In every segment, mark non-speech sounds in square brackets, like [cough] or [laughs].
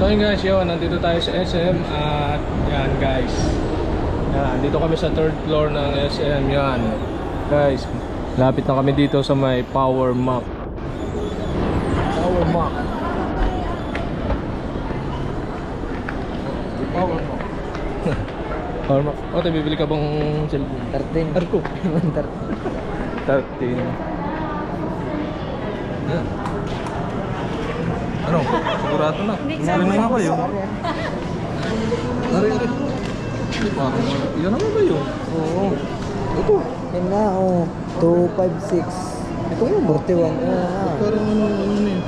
So yun guys, yun, nandito tayo sa SM at yan guys. Yan, dito kami sa third floor ng SM, yan. Guys, lapit na kami dito sa may Power Mac. Power Mac. Power Mac. [laughs] Power Mac. O, tayo bibili ka bang cellphone? 13. Arko. 13. 13. Yan. Ano? Sigurado na. Sabi na nga ba yun? Ari, ari. Parang, yan naman ba yun? Oo. Ito. Yan na, oh. 256. Ito yung 41. Oo nga. Parang ano, ano na yun?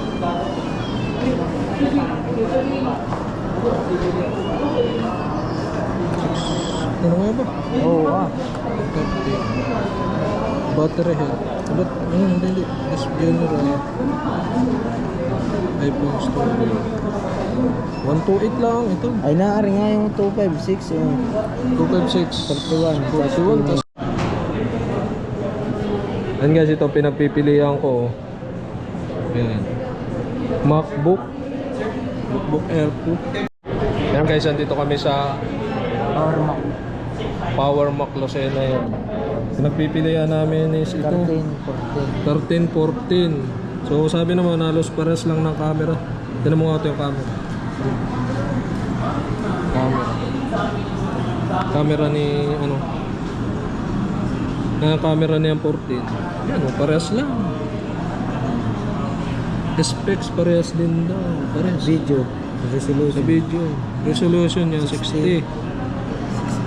Ano nga ba? Oo ah. Battery health. Ba't, ano, hindi, hindi. Mas general. iPhone storage. 128 lang ito. Ay, naari nga yung 256. Yung 256. 41. 41 tas Yan guys, ito pinagpipilian ko. Yan. MacBook. MacBook Air 2. Yan guys, andito kami sa Power Mac. Power Mac Lucena yan. Pinagpipilian namin is ito. 13, 13, 14. 14. So sabi naman halos pares lang ng camera. Tignan mo nga ito yung camera. Camera. Camera ni ano? Na camera niya 14. Yan, oh, parehas lang. Specs parehas din daw. Parehas. Video. Sa Resolution. video. Resolution niya 60.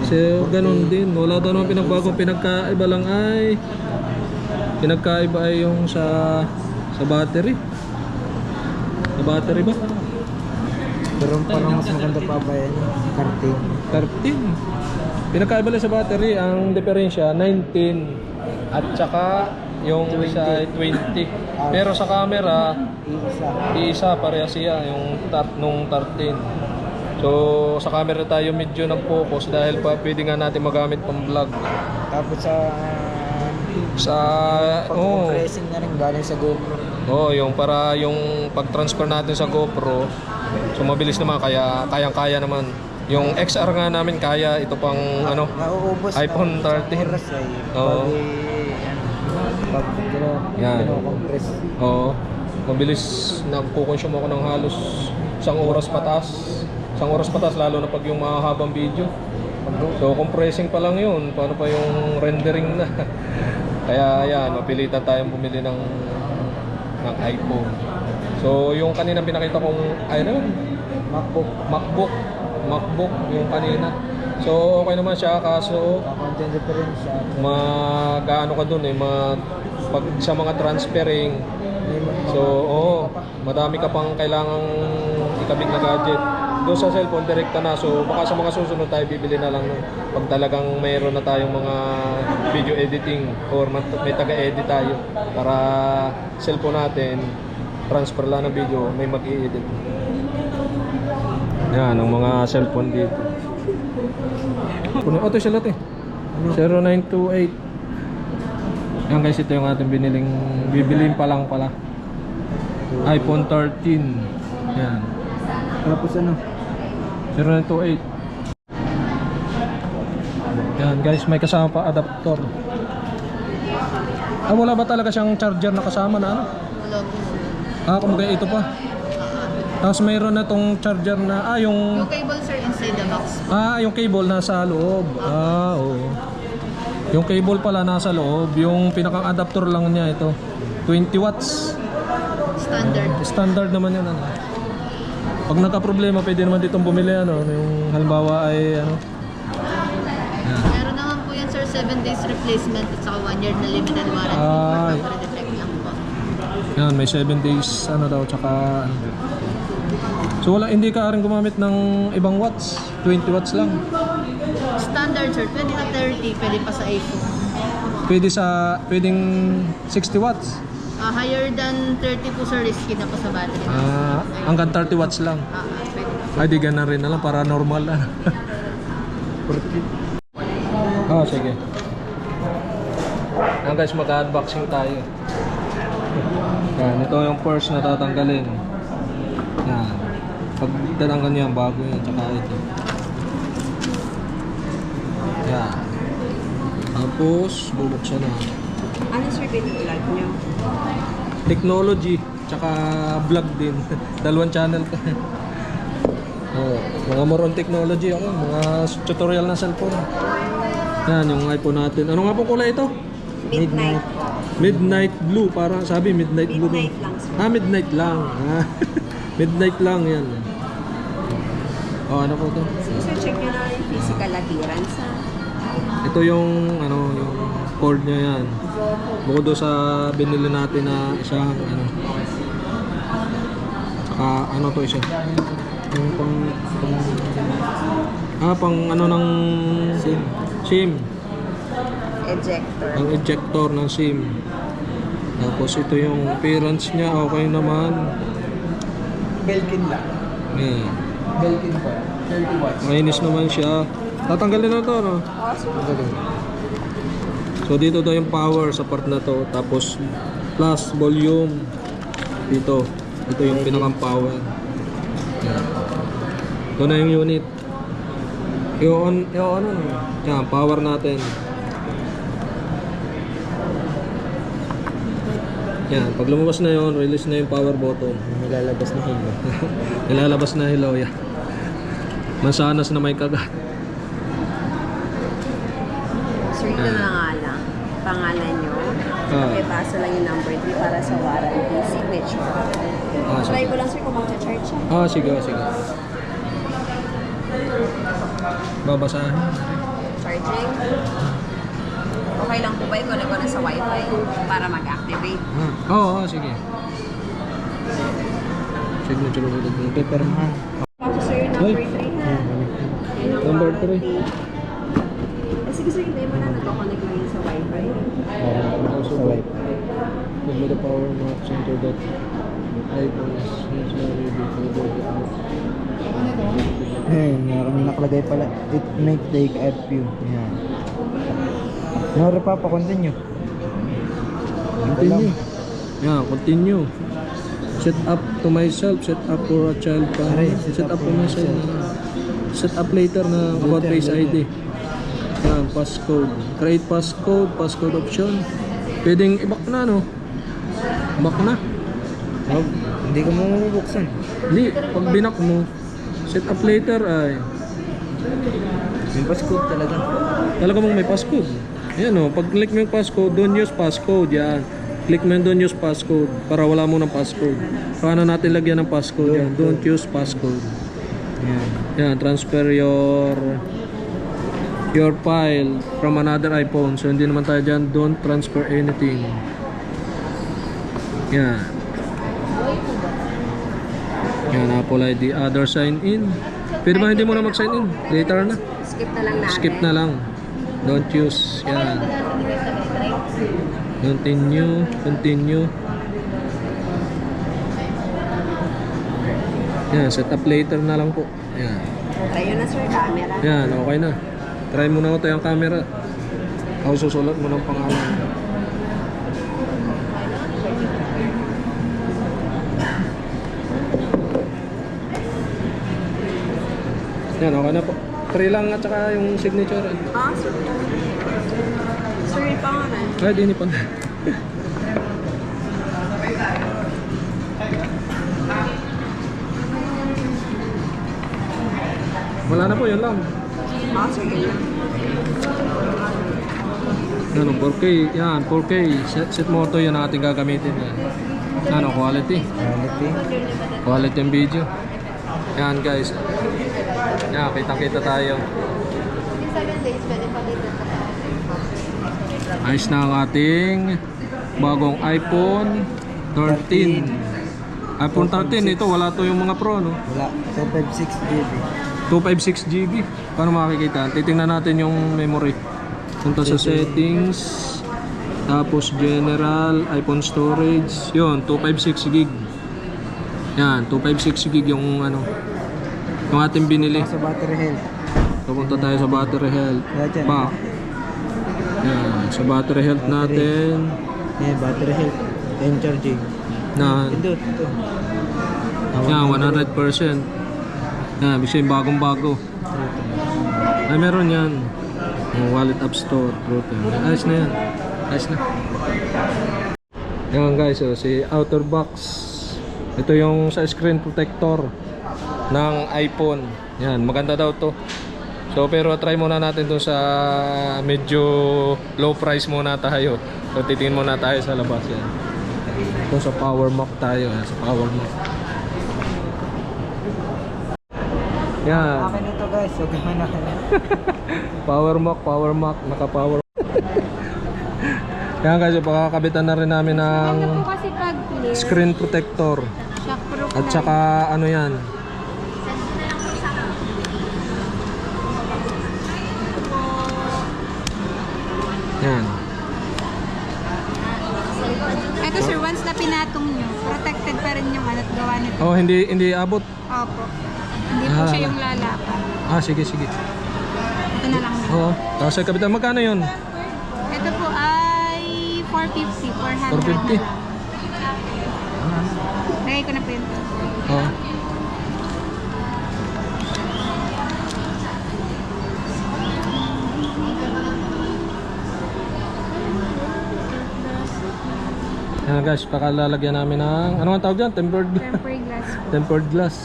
So, ganun din. Wala daw naman pinagbago. Pinagkaiba lang ay pinagkaiba ay yung sa sa battery. Sa battery ba? Pero parang mas maganda pa ba yan? 13. 13. Pinagkaiba lang sa battery. Ang diferensya 19 at saka yung isa ay 20. Pero sa camera, Isa. iisa pareha siya yung tar nung 13. So sa camera tayo medyo nag-focus dahil pa pwede nga natin magamit pang vlog. Tapos sa... Sa oh, Pag-compressing na rin galing sa GoPro. Oh, yung para yung pag-transfer natin sa GoPro, so mabilis naman kaya kayang-kaya naman. Yung XR nga namin kaya ito pang ano, Nauubos iPhone na 13. oras ay Oo. bali, yan. Pag kino- Yan. kino-compress. Oo. Mabilis nagko-consume ako ng halos isang oras patas. Isang oras patas lalo na pag yung mahahabang video. So compressing pa lang yun. Paano pa yung rendering na? [laughs] Kaya yan, mapilitan tayong bumili ng ng iPhone. So yung kanina pinakita kong ano, MacBook. MacBook. MacBook yung kanina. So okay naman siya kaso Content difference siya. mag-ano ka dun eh, mag, pag sa mga transferring, so oo, madami ka pang kailangang ikabit na gadget. Doon sa cellphone, direkta na. So baka sa mga susunod tayo bibili na lang nun. Pag talagang mayroon na tayong mga video editing or may taga-edit tayo para cellphone natin, transfer lang ng video, may mag-i-edit. Yan, ang mga cellphone dito. Puno, oh, ito siya lahat eh. 0928. Yan guys, ito yung ating biniling, bibilin pa lang pala. iPhone 13. Yan. Tapos ano? 0928. Yan guys, may kasama pa adapter. Ah, wala ba talaga siyang charger na kasama na ano? Wala po. Ah, kumbaga ito pa. Tapos mayroon na tong charger na, ah, yung, Yung cable sir inside the box. ah, yung cable nasa loob. Ah, oo. Yung cable pala nasa loob, yung pinakang adapter lang niya ito. 20 watts. Standard. Standard naman yan ano. Pag nagka-problema, pwede naman ditong bumili ano, yung halimbawa ay ano. Meron naman po yan sir 7 days replacement at saka 1 year na limited warranty Ay. for factory defect lang po. Yan, may 7 days ano daw tsaka ano. So wala hindi ka rin gumamit ng ibang watts, 20 watts lang. Standard sir, pwede na 30, pwede pa sa iPhone. Pwede sa pwedeng 60 watts. Ah, higher than 30 po sir, risky na po sa battery. Ah, hanggang 30 watts lang. Ah, ah, pwede. Ay, di ganun rin na lang para normal [laughs] na. ah, sige. Yan guys, mag-unboxing tayo. Yan, ito yung first na tatanggalin. Yan. Pag tatanggal niya, bago yan. Tsaka ito. Yan. Tapos, bubuksan na. Ano sir pinag-vlog nyo? Technology, tsaka vlog din. [laughs] Dalawang channel ka. [laughs] oh, mga more on technology ako, mga tutorial ng cellphone. Yan, yung iPhone natin. Ano nga pong kulay ito? Midnight. Midnight blue, parang sabi midnight, blue. Midnight lang, sir. Ah, midnight lang. [laughs] Midnight lang yan. Oh, ano po to? So, sir, check nyo na yung physical appearance ha. Ito yung ano, yung cord niya yan. Bukod doon sa binili natin na isang ano. Saka ano to isa? Yung pang, pang ah, pang ano ng SIM. SIM. Ejector. Ang ejector ng SIM. Tapos ito yung appearance niya, okay naman. Belkin lang. Yeah. Belkin pa. 30 watts. Mainis naman siya. Tatanggalin na to, no? Sir. So dito daw yung power sa part na to. Tapos plus volume dito. Ito yung pinakang power. Ito na yung unit. I-on, i-on ano? Yan, power natin. Yan, pag lumabas na yon, release na yung power button. Nilalabas na hilo. [laughs] Nilalabas na hilaw yan. Mansanas na may kagat. Ito na nga. Pangalan nyo. Ah. Pakibasa lang yung number 3 para sa warranty. Signature. Ah, Try sige. ko lang sir kung mag-charge siya. Ah, sige, sige. Babasahin. Charging. Okay lang po ba yung ko na sa wifi para mag-activate? Ah, oo, oh, sige. Signature ulit ng paper. Permahan. Kaso sir, number Ay. 3 ha. Yan ang Number three. Eh, sige sir, hindi mo na nagkoconnect na yun sa wifi. Also, Sa wifi. With the power map center that iPhone is necessary before the out. Eh, meron nakalagay pala. It may take a few. Yan. Nora pa pa continue. Continue. Yeah, continue. Set up to myself, set up for a child pa. Aray, set, up, for myself. Set up later na about Face later. ID. Yan, passcode. Create passcode, passcode option. Pwedeng i-back na, no? Back na. Oh, hindi ko mo mabuksan. Hindi, pag binak mo, set up later ay May passcode talaga. talaga mong may passcode. Ayan o, pag click mo yung passcode, don't use passcode. Yan. Click mo yung don't use passcode para wala mo ng passcode. Paano natin lagyan ng passcode yan? Don't use passcode. Yan. Yan, transfer your your file from another iPhone. So hindi naman tayo dyan, don't transfer anything. Yan. Yan, Apple ID. Other sign in. Pwede ba hindi mo na mag-sign in? Later na. Skip na lang natin. Skip na lang. Don't use. Yan. Continue. Continue. Yan, set up later na lang po. Yan. Try yun na sir, camera. Yan, okay na. Try mo na ito yung camera. Ako susulat mo ng pangalan. Yan, okay na po. Three lang at saka yung signature. Ah, sir. Sir, yung pangalan. Ay, di ni pa. Wala na po, yun lang. Ano, 4K. Yan, 4K. Set, set moto yun ang ating gagamitin. Yan. Ano, quality. Quality. Quality ang video. Yan guys. Yan, kita-kita tayo. 7 days, pwede pa dito. Ayos na ang ating bagong iPhone 13. iPhone 13, ito wala to yung mga Pro, no? Wala. 256 GB. 256 GB. Paano makikita? Titingnan natin yung memory. Punta sa settings. Tapos general, iPhone storage. Yun, 256 gig. Yan, 256 gig yung ano. Yung ating binili. Sa battery health. Pupunta tayo sa battery health. Back. Yan, sa battery health natin. Yan, battery health. And charging. Na, Ito, ito. yan, 100%. Yan, ibig sabihin bagong bago. Ay, meron yan. Yung wallet app store, router. Ayos na yan. Ayos na. Yan guys, oh, si outer box. Ito yung sa screen protector ng iPhone. Yan, maganda daw to. So pero try muna natin to sa medyo low price muna tayo. So titingin muna tayo sa labas yan. Ito sa Power Mac tayo, yan, sa Power Mac. Yan. Akin ito guys, huwag naman akin. Power Mac, Power Mac, naka-power. Kaya guys, pakakabitan na rin namin ng Ano screen protector. At saka ano yan? Yan. Ito sir, once na pinatong nyo, protected pa rin yung ano't gawa nito. Oh, hindi hindi abot. Opo. Hindi po Ah. siya yung lalapan. Ah, sige, sige. Ito na lang. Oo. Tapos ay kapitan, magkano yun? Ito po ay 450, 400 450? na lang. Lagay ko na po yun. Oo. Yan guys, pakalalagyan namin ng, ano ang tawag dyan? Tempered, Temporary glass. tempered glass.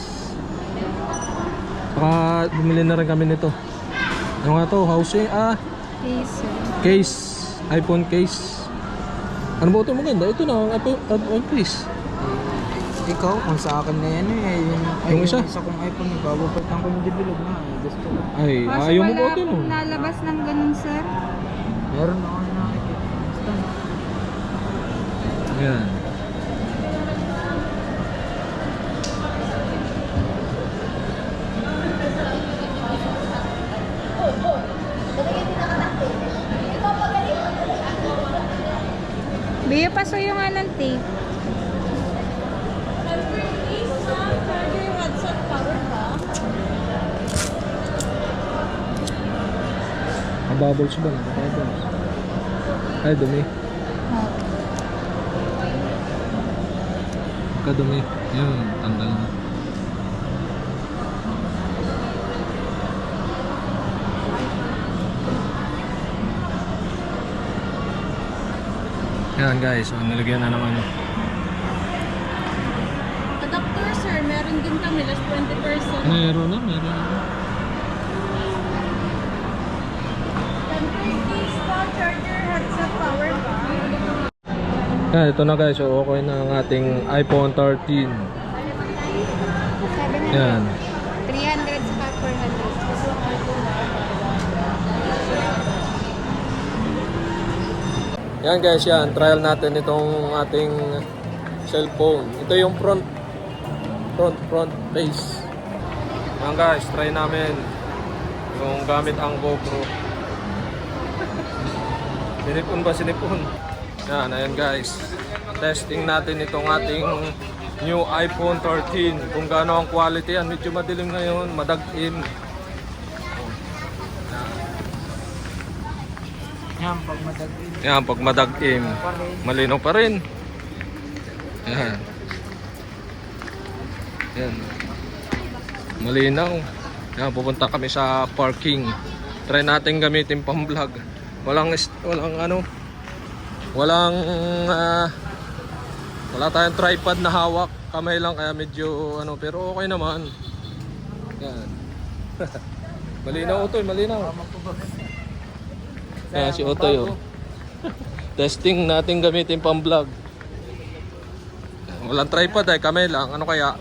Saka bumili na rin kami nito. Ano nga to? Housing? Ah, Okay, sir. case. iPhone case. Ano ba ito maganda? Ito na, ang iPhone, iPhone case. Ikaw, kung sa akin na yan eh. Yung, ay, Yung isa? isa kong iPhone, ibababalitan ko yung develop na. eh. Gusto ko. Ay, Kaso ayaw mo wala ba ito no? pong lalabas ng ganun, sir. Meron ako na nakikita. Basta. Yan. Biyo pa so yung nga ng tape. Mabubbles ba? Mabubbles. Ay, dumi. Kadumi. Yan, tanggal na. Yan guys, so nilagyan na ano. Adapter, sir. Meron din kami. Last 20%. Meron na, meron na. Yan, ito na guys, so okay na ang ating iPhone 13. 700. Yan. 300 sa 400. Yan guys, yan. Trial natin itong ating cellphone. Ito yung front front front face. Yan guys, try namin yung gamit ang GoPro. Sinipon ba sinipon? Yan, ayan guys. Testing natin itong ating new iPhone 13. Kung gaano ang quality yan. Medyo madilim ngayon, madagim. Yan, pag madagin. Yan, pag madagim, malinaw pa rin. Yan. Yan. Malinaw. Yan, pupunta kami sa parking. Try natin gamitin pang vlog. Walang, walang ano, walang, ah, wala tayong tripod na hawak. Kamay lang kaya medyo ano, pero okay naman. Yan. [laughs] malinaw Utoy, malinaw. Kaya si Otoy oh. [laughs] Testing natin gamitin pang vlog. Walang tripod ay kamay lang. Ano kaya?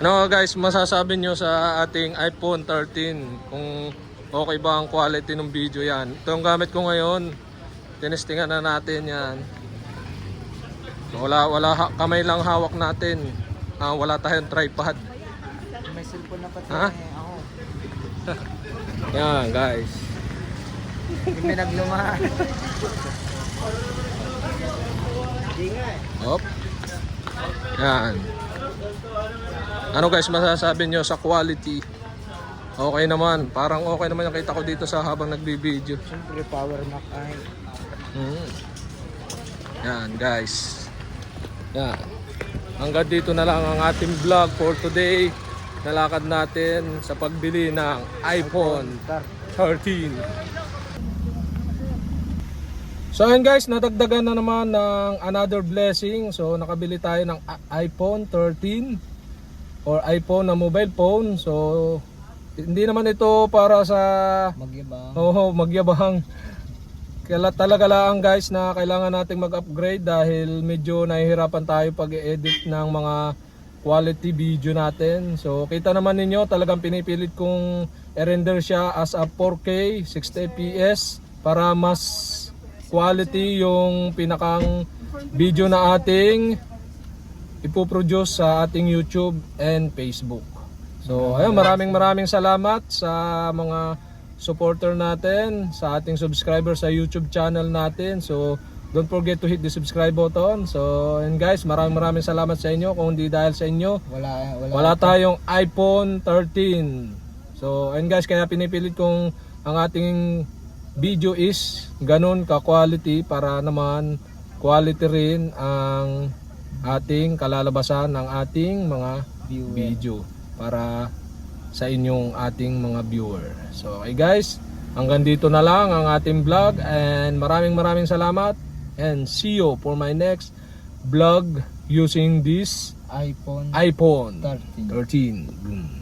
Ano guys, masasabi nyo sa ating iPhone 13 kung okay ba ang quality ng video yan. Ito yung gamit ko ngayon. Tinestingan na natin yan. Wala, wala kamay lang hawak natin. Ah, wala tayong tripod. May cellphone na pati Ha? eh, ako. [laughs] Yan guys. Hindi may naglumahan. Hop. Yan. Ano guys masasabi nyo sa quality? Okay naman. Parang okay naman yung kita ko dito sa habang nagbibideo. Siyempre, power mac ay. Mm. Yan guys. Yan. Hanggang dito na lang ang ating vlog for today. na lakad natin sa pagbili ng iPhone 13. So ayun guys, nadagdagan na naman ng another blessing. So nakabili tayo ng iPhone 13 or iPhone na mobile phone. So hindi naman ito para sa Magyabang. Oo, magyabang. Kaya talaga lang guys na kailangan nating mag-upgrade dahil medyo nahihirapan tayo pag edit ng mga quality video natin. So kita naman ninyo talagang pinipilit kong i-render siya as a 4K 60 fps para mas quality yung pinakang video na ating ipoproduce sa ating YouTube and Facebook. So, ayun, maraming maraming salamat sa mga supporter natin, sa ating subscriber sa YouTube channel natin. So, don't forget to hit the subscribe button. So, and guys, maraming maraming salamat sa inyo. Kung hindi dahil sa inyo, Wala, wala. wala tayong iPhone 13. So, and guys, kaya pinipilit kong ang ating video is ganun ka-quality para naman quality rin ang ating kalalabasan ng ating mga video para sa inyong ating mga viewer. So, okay guys, hanggang dito na lang ang ating vlog and maraming maraming salamat and see you for my next vlog using this iPhone iPhone 13. 13. Boom.